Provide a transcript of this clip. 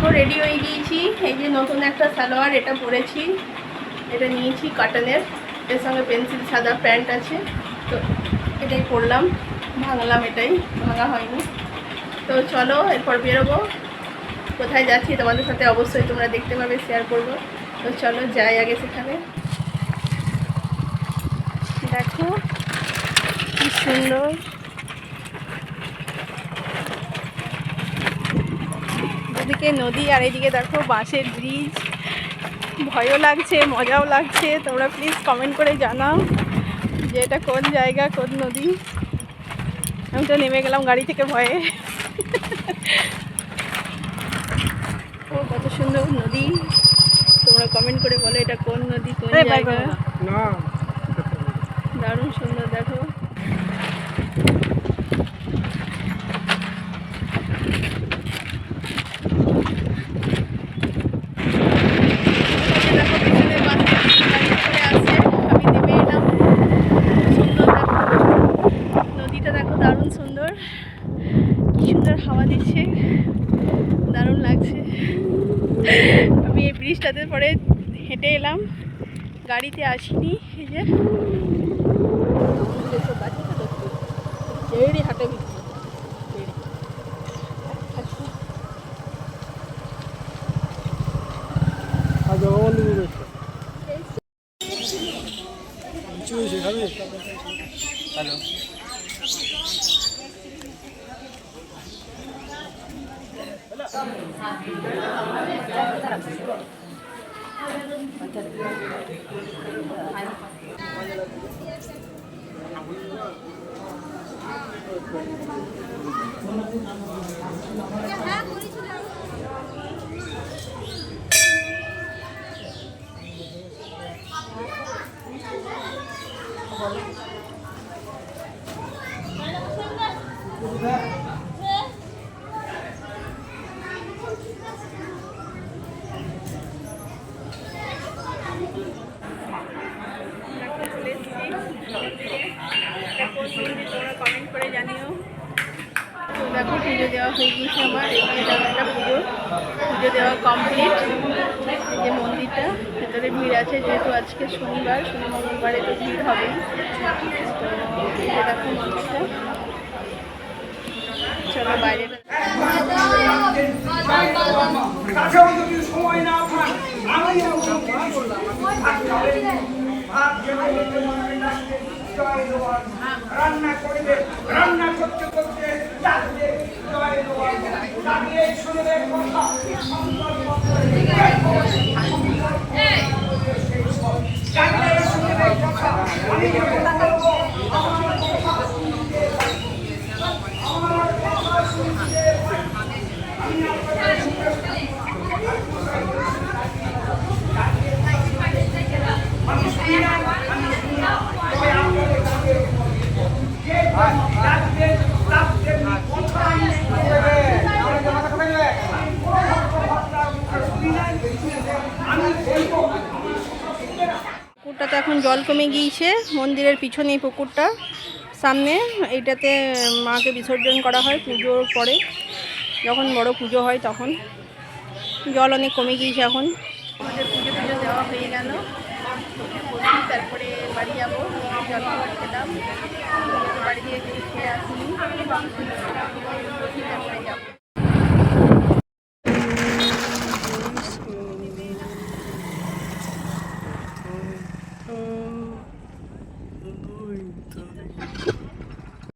দেখো রেডি হয়ে গিয়েছি। এই যে নতুন একটা সালোয়ার, এটা পরেছি। এটা নিয়েছি কটনের এর সঙ্গে পেন্সিল সাদা প্যান্ট আছে। তো এটাই পরলাম। ভাঙলাম এটাই। ভাঙা হয়নি। তো চলো, এরপর বেরোবো। কোথায় যাচ্ছি তোমাদের সাথে অবশ্যই তোমরা দেখতে পাবে শেয়ার করব। তো চলো, যাই আগে সেখানে। দেখো, কি সুন্দর। দুদিকে নদী আর এদিকে দেখো বাঁশের ব্রিজ। ভয়ও লাগছে মজাও লাগছে। তোমরা প্লিজ কমেন্ট করে জানাও যে এটা কোন জায়গা কোন নদী। আমি তো নেমে গেলাম গাড়ি থেকে ভয়ে। ও কত সুন্দর নদী। তোমরা কমেন্ট করে বলো এটা কোন নদী কোন জায়গা। দারুণ সুন্দর দেখো পিছনে বাসে গাড়ি করে আসছে আমি নেমে এলাম সুন্দর দেখো নদীটা দেখো দারুণ সুন্দর। কি সুন্দর হাওয়া দিচ্ছে। দারুণ লাগছে। আমি এই ব্রিজটাতে পরে হেঁটে এলাম। গাড়িতে আসিনি এই যে। হাটে বিক্রি আর জগবন্ধু রয়েছে কিছু হয়েছে খাবি হ্যালো চলে এসেছি মন্দিরে এটা কোন মন্দির তোমরা কমেন্ট করে জানিও তো দেখো, পুজো দেওয়া হয়ে গিয়েছে আমার। এখানে একটা পুজো। পুজো দেওয়া কমপ্লিট এই যে মন্দিরটা, ভেতরে ভিড় আছে যেহেতু আজকে শনিবার, শনি মঙ্গলবারে তো ভিড় হবেই। তো দেখো মন্দিরটা। চলো বাইরে রান্না করবে, রান্না করতে করতে শুনবে কথা ডাকলে শুনবে কথা আমি যখন বলব আমার কথা শুনতে আমার কথা শুনতে আমি আপনাদের শুনতে পুকুরটাতে এখন জল কমে গিয়েছে। মন্দিরের পিছনে এই পুকুরটা। সামনে এইটাতে মাকে বিসর্জন করা হয় পুজোর পরে। যখন বড় পুজো হয় তখন। জল অনেক কমে গিয়েছে এখন। আমাদের পুজো টুজো দেওয়া হয়ে গেল। তারপরে বাড়ি যাব। বাড়ি দিয়ে যাব